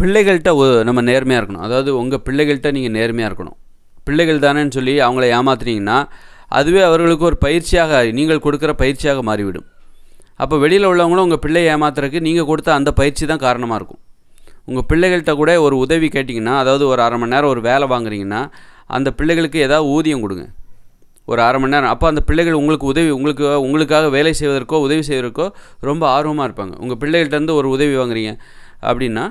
பிள்ளைகள்கிட்ட நம்ம நேர்மையாக இருக்கணும். அதாவது உங்கள் பிள்ளைகள்கிட்ட நீங்கள் நேர்மையாக இருக்கணும். பிள்ளைகள் தானேன்னு சொல்லி அவங்கள ஏமாத்துனீங்கன்னா அதுவே அவர்களுக்கு ஒரு பயிற்சியாக நீங்கள் கொடுக்குற பயிற்சியாக மாறிவிடும். அப்போ வெளியில் உள்ளவங்களும் உங்கள் பிள்ளையை ஏமாத்துறதுக்கு நீங்கள் கொடுத்த அந்த பயிற்சி தான் காரணமாக இருக்கும். உங்கள் பிள்ளைகள்கிட்ட கூட ஒரு உதவி கேட்டிங்கன்னா அதாவது ஒரு அரை மணி நேரம் ஒரு வேலை வாங்குறீங்கன்னா அந்த பிள்ளைகளுக்கு ஏதாவது ஊதியம் கொடுங்க. ஒரு அரை மணி நேரம் அப்போ அந்த பிள்ளைகள் உங்களுக்கு உதவி உங்களுக்கு உங்களுக்காக வேலை செய்வதற்கோ உதவி செய்வதற்கோ ரொம்ப ஆர்வமாக இருப்பாங்க. உங்கள் பிள்ளைகள்கிட்டருந்து ஒரு உதவி வாங்குறீங்க. அப்படின்னா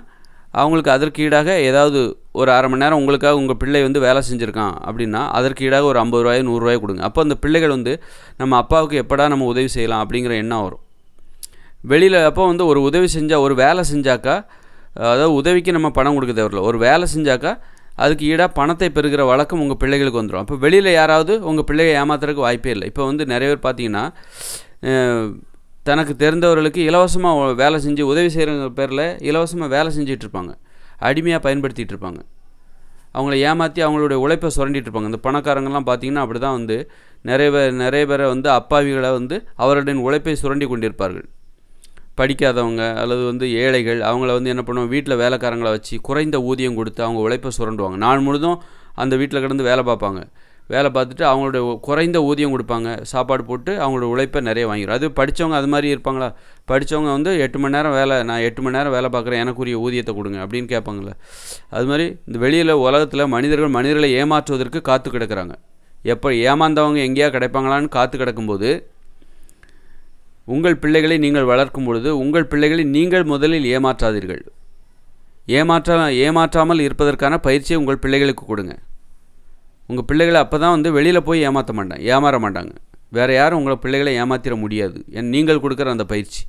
அவங்களுக்கு அதற்கு ஈடாக ஏதாவது ஒரு அரை மணி நேரம் உங்களுக்காக உங்கள் பிள்ளை வந்து வேலை செஞ்சுருக்கான் அப்படின்னா அதற்கு ஈடாக ஒரு ஐம்பது ரூபாய் நூறுரூவாய் கொடுங்க. அப்போ அந்த பிள்ளைகள் வந்து நம்ம அப்பாவுக்கு எப்படா நம்ம உதவி செய்யலாம் அப்படிங்கிற எண்ணம் வரும். வெளியில் அப்போ வந்து ஒரு உதவி செஞ்சால் ஒரு வேலை செஞ்சாக்கா அதாவது உதவிக்கு நம்ம பணம் கொடுக்க தேவையில்ல. ஒரு வேலை செஞ்சாக்கா அதுக்கு ஈடாக பணத்தை பெறுகிற வழக்கம் உங்கள் பிள்ளைகளுக்கு வந்துடும் அப்போ வெளியில் யாராவது உங்கள் பிள்ளையை ஏமாத்துறதுக்கு வாய்ப்பே இல்லை. இப்போ வந்து நிறைய பேர் பார்த்தீங்கன்னா தனக்கு தெரிந்தவர்களுக்கு இலவசமாக வேலை செஞ்சு உதவி செய்கிறவங்க பேரில் இலவசமாக வேலை செஞ்சிட்டு இருப்பாங்க அடிமையாக பயன்படுத்திகிட்டு இருப்பாங்க அவங்கள ஏமாற்றி அவங்களுடைய உழைப்பை சுரண்டிட்டு இருப்பாங்க இந்த பணக்காரங்கள்லாம் பார்த்தீங்கன்னா அப்படி தான் வந்து நிறைய பேர் நிறைய பேரை வந்து அப்பாவிகளை வந்து அவருடைய உழைப்பை சுரண்டி கொண்டிருப்பார்கள். படிக்காதவங்க அல்லது வந்து ஏழைகள் அவங்கள வந்து என்ன பண்ணுவோம் வீட்டில் வேலைக்காரங்களை வச்சு குறைந்த ஊதியம் கொடுத்து அவங்க உழைப்பை சுரண்டுவாங்க. நாள் முழுதும் அந்த வீட்டில் கிடந்து வேலை பார்ப்பாங்க. வேலை பார்த்துட்டு அவங்களுடைய குறைந்த ஊதியம் கொடுப்பாங்க. சாப்பாடு போட்டு அவங்களோட உழைப்பை நிறைய வாங்கிடும் அது படித்தவங்க அது மாதிரி இருப்பாங்களா? படித்தவங்க வந்து எட்டு மணி நேரம் வேலை நான் எட்டு மணி நேரம் வேலை பார்க்குறேன் எனக்குரிய ஊதியத்தை கொடுங்க அப்படின்னு கேட்பாங்கள்ல அது மாதிரி இந்த வெளியில் உலகத்தில் மனிதர்கள் மனிதர்களை ஏமாற்றுவதற்கு காத்து கிடக்கிறாங்க. எப்போ ஏமாந்தவங்க எங்கேயா கிடைப்பாங்களான்னு காத்து கிடக்கும்போது உங்கள் பிள்ளைகளை நீங்கள் வளர்க்கும் பொழுது உங்கள் பிள்ளைகளை நீங்கள் முதலில் ஏமாற்றாதீர்கள். ஏமாற்ற ஏமாற்றாமல் இருப்பதற்கான பயிற்சியை உங்கள் பிள்ளைகளுக்கு கொடுங்க. உங்கள் பிள்ளைகளை அப்போ தான் வந்து வெளியில் போய் ஏமாற்ற மாட்டாங்க ஏமாற மாட்டாங்க. வேறு யாரும் உங்களை பிள்ளைகளை ஏமாற்றிட முடியாது. என் நீங்கள் கொடுக்குற அந்த பயிற்சி.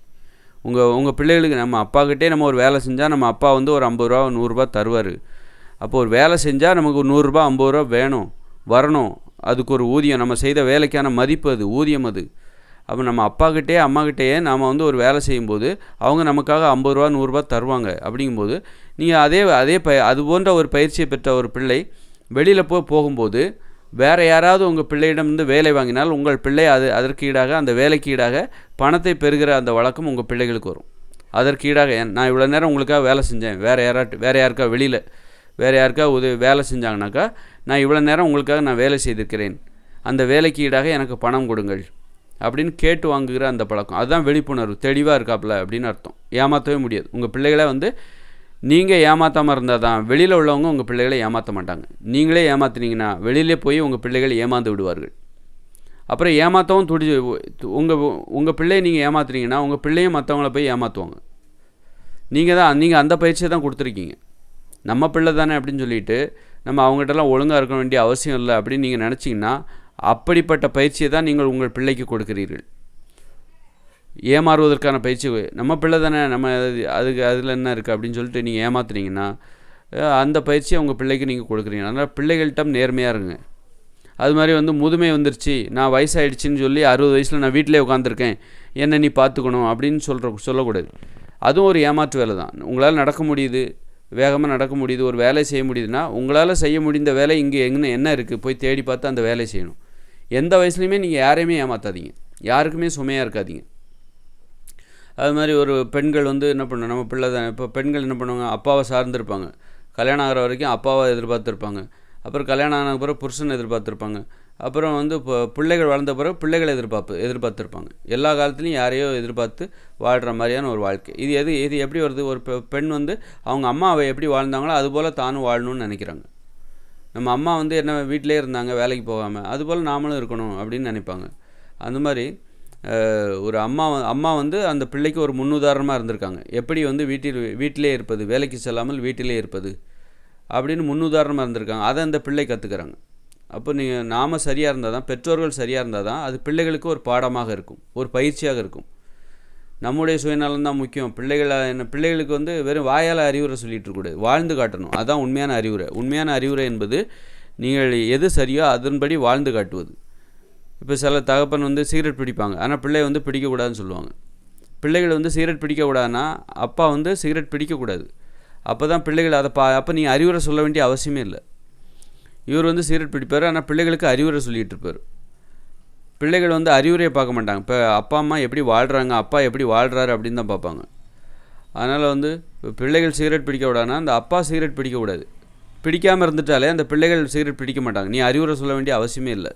உங்கள் உங்கள் பிள்ளைகளுக்கு நம்ம அப்பாக்கிட்டே நம்ம ஒரு வேலை செஞ்சால் நம்ம அப்பா வந்து ஒரு ஐம்பது ரூபா நூறுரூபா தருவார். அப்போ ஒரு வேலை செஞ்சால் நமக்கு ஒரு நூறுரூபா ஐம்பது ரூபா வேணும் வரணும். அதுக்கு ஒரு ஊதியம். நம்ம செய்த வேலைக்கான மதிப்பு அது ஊதியம் அது. அப்போ நம்ம அப்பாக்கிட்டே அம்மாக்கிட்டேயே நாம் வந்து ஒரு வேலை செய்யும்போது அவங்க நமக்காக ஐம்பது ரூபா நூறுரூபா தருவாங்க. அப்படிங்கும்போது நீங்கள் அதே அதே ப அது போன்ற ஒரு பயிற்சியை பெற்ற ஒரு பிள்ளை வெளியில் போய் போகும்போது வேறு யாராவது உங்கள் பிள்ளையிடமிருந்து வேலை வாங்கினால் உங்கள் பிள்ளை அது அதற்கு ஈடாக அந்த வேலைக்கு ஈடாக பணத்தை பெறுகிற அந்த வழக்கம் உங்கள் பிள்ளைகளுக்கு வரும். அதற்கு ஈடாக நான் இவ்வளோ நேரம் உங்களுக்காக வேலை செஞ்சேன். வேறு யாராட்டு வேறு யாருக்கா வெளியில் வேறு யாருக்கா உதவி வேலை செஞ்சாங்கனாக்கா நான் இவ்வளோ நேரம் உங்களுக்காக நான் வேலை செய்திருக்கிறேன். அந்த வேலைக்கு ஈடாக எனக்கு பணம் கொடுங்கள் அப்படின்னு கேட்டு வாங்குகிற அந்த பழக்கம். அதுதான் விழிப்புணர்வு. தெளிவாக இருக்காப்புல அப்படின்னு அர்த்தம். ஏமாற்றவே முடியாது. உங்கள் பிள்ளைகளை வந்து நீங்கள் ஏமாற்றாமல் இருந்தால் தான் வெளியில் உள்ளவங்க உங்கள் பிள்ளைகளை ஏமாற்ற மாட்டாங்க. நீங்களே ஏமாத்துனீங்கன்னா வெளியிலே போய் உங்கள் பிள்ளைகள் ஏமாந்து விடுவார்கள். அப்புறம் ஏமாற்றவும் துடி உங்கள் உங்கள் பிள்ளையை நீங்கள் ஏமாத்துனீங்கன்னா உங்கள் பிள்ளையும் மற்றவங்கள போய் ஏமாற்றுவாங்க நீங்கள் தான் நீங்கள் அந்த பயிற்சியை தான் கொடுத்துருக்கீங்க. நம்ம பிள்ளை தானே அப்படின்னு சொல்லிட்டு நம்ம அவங்ககிட்டலாம் ஒழுங்காக இருக்க வேண்டிய அவசியம் இல்லை அப்படின்னு நீங்கள் நினச்சிங்கன்னா அப்படிப்பட்ட பயிற்சியை தான் நீங்கள் உங்கள் பிள்ளைக்கு கொடுக்கிறீர்கள். ஏமாறுவதற்கான பயிற்சி நம்ம பிள்ளை தானே நம்ம அதுக்கு அதில் என்ன இருக்குது அப்படின்னு சொல்லிட்டு நீங்கள் ஏமாத்துனீங்கன்னா அந்த பயிற்சியை உங்கள் பிள்ளைக்கு நீங்கள் கொடுக்குறீங்க. அதனால் பிள்ளைகள்கிட்ட நேர்மையாக இருங்க. அது மாதிரி வந்து முதுமை வந்துருச்சு நான் வயசாயிடுச்சின்னு சொல்லி அறுபது வயசில் நான் வீட்டிலே உட்காந்துருக்கேன் என்ன நீ பார்த்துக்கணும் அப்படின்னு சொல்கிற சொல்லக்கூடாது. அதுவும் ஒரு ஏமாற்று வேலை தான். உங்களால் நடக்க முடியுது வேகமாக நடக்க முடியுது ஒரு வேலை செய்ய முடியுதுன்னா உங்களால் செய்ய முடிந்த வேலை இங்கே எங்கே என்ன இருக்குது போய் தேடி பார்த்து அந்த வேலையை செய்யணும். எந்த வயசுலையுமே நீங்கள் யாரையுமே ஏமாற்றாதீங்க யாருக்குமே சுமையாக இருக்காதீங்க. அது மாதிரி ஒரு பெண்கள் வந்து என்ன பண்ண நம்ம பிள்ளை தான். இப்போ பெண்கள் என்ன பண்ணுவாங்க அப்பாவை சார்ந்திருப்பாங்க. கல்யாணம் ஆகிற வரைக்கும் அப்பாவை எதிர்பார்த்துருப்பாங்க. அப்புறம் கல்யாணம் ஆன பிறகு புருஷன் எதிர்பார்த்துருப்பாங்க. அப்புறம் வந்து இப்போ பிள்ளைகள் வளர்ந்த பிறகு பிள்ளைகள் எதிர்பார்ப்பு எதிர்பார்த்துருப்பாங்க. எல்லா காலத்துலேயும் யாரையோ எதிர்பார்த்து வாழ்கிற மாதிரியான ஒரு வாழ்க்கை. இது எது இது எப்படி வருது? ஒரு பெண் வந்து அவங்க அம்மாவை எப்படி வாழ்ந்தாங்களோ அதுபோல் தானும் வாழணும்னு நினைக்கிறாங்க. நம்ம அம்மா வந்து என்ன வீட்டிலே இருந்தாங்க வேலைக்கு போகாமல் அதுபோல் நாமளும் இருக்கணும் அப்படின்னு நினைப்பாங்க. அந்த மாதிரி ஒரு அம்மா அம்மா வந்து அந்த பிள்ளைக்கு ஒரு முன்னுதாரணமாக இருந்திருக்காங்க. எப்படி வந்து வீட்டில் வீட்டிலே இருப்பது வேலைக்கு செல்லாமல் வீட்டிலே இருப்பது அப்படின்னு முன்னுதாரணமாக இருந்திருக்காங்க. அதை அந்த பிள்ளை கற்றுக்கிறாங்க அப்போ நீங்கள் நாம் சரியாக இருந்தால் தான் பெற்றோர்கள் சரியாக இருந்தால் தான் அது பிள்ளைகளுக்கு ஒரு பாடமாக இருக்கும் ஒரு பயிற்சியாக இருக்கும். நம்முடைய சுயநலம் தான் முக்கியம். பிள்ளைகளை என்ன பிள்ளைகளுக்கு வந்து வெறும் வாயால் அறிவுரை சொல்லிகிட்டு இருக்கக்கூடாது. வாழ்ந்து காட்டணும். அதுதான் உண்மையான அறிவுரை. உண்மையான அறிவுரை என்பது நீங்கள் எது சரியோ அதன்படி வாழ்ந்து காட்டுவது. இப்போ சில தகப்பன் வந்து சிகரெட் பிடிப்பாங்க. ஆனால் பிள்ளை வந்து பிடிக்கக்கூடாதுன்னு சொல்லுவாங்க. பிள்ளைகள் வந்து சிகரெட் பிடிக்கக்கூடாதுன்னா அப்பா வந்து சிகரெட் பிடிக்கக்கூடாது. அப்போ தான் பிள்ளைகள் அதை பா அப்போ நீங்கள் அறிவுரை சொல்ல வேண்டிய அவசியமே இல்லை. இவர் வந்து சிகரெட் பிடிப்பார். ஆனால் பிள்ளைகளுக்கு அறிவுரை சொல்லிகிட்டு இருப்பார். பிள்ளைகள் வந்து அறிவுரையை பார்க்க மாட்டாங்க. இப்போ அப்பா அம்மா எப்படி வாழ்கிறாங்க அப்பா எப்படி வாழ்கிறாரு அப்படின்னு தான் பார்ப்பாங்க. அதனால் வந்து பிள்ளைகள் சிகரெட் பிடிக்க விடானா அந்த அப்பா சிகரெட் பிடிக்கக்கூடாது. பிடிக்காமல் இருந்துட்டாலே அந்த பிள்ளைகள் சிகரெட் பிடிக்க மாட்டாங்க. நீ அறிவுரை சொல்ல வேண்டிய அவசியமே இல்லை.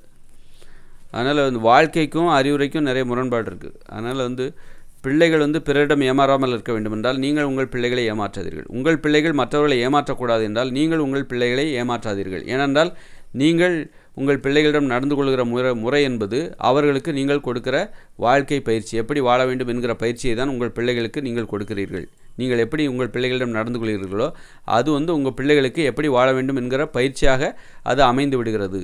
அதனால் வந்து வாழ்க்கைக்கும் அறிவுரைக்கும் நிறைய முரண்பாடு இருக்குது அதனால் வந்து பிள்ளைகள் வந்து பிறரிடம் ஏமாறாமல் இருக்க வேண்டும் என்றால் நீங்கள் உங்கள் பிள்ளைகளை ஏமாற்றாதீர்கள். உங்கள் பிள்ளைகள் மற்றவர்களை ஏமாற்றக்கூடாது என்றால் நீங்கள் உங்கள் பிள்ளைகளை ஏமாற்றாதீர்கள். ஏனென்றால் நீங்கள் உங்கள் பிள்ளைகளிடம் நடந்து கொள்கிற முறை முறை என்பது அவர்களுக்கு நீங்கள் கொடுக்கிற வாழ்க்கை பயிற்சி. எப்படி வாழ வேண்டும் என்கிற பயிற்சியை தான் உங்கள் பிள்ளைகளுக்கு நீங்கள் கொடுக்கிறீர்கள். நீங்கள் எப்படி உங்கள் பிள்ளைகளிடம் நடந்து கொள்கிறீர்களோ அது வந்து உங்கள் பிள்ளைகளுக்கு எப்படி வாழ வேண்டும் என்கிற பயிற்சியாக அது அமைந்து விடுகிறது.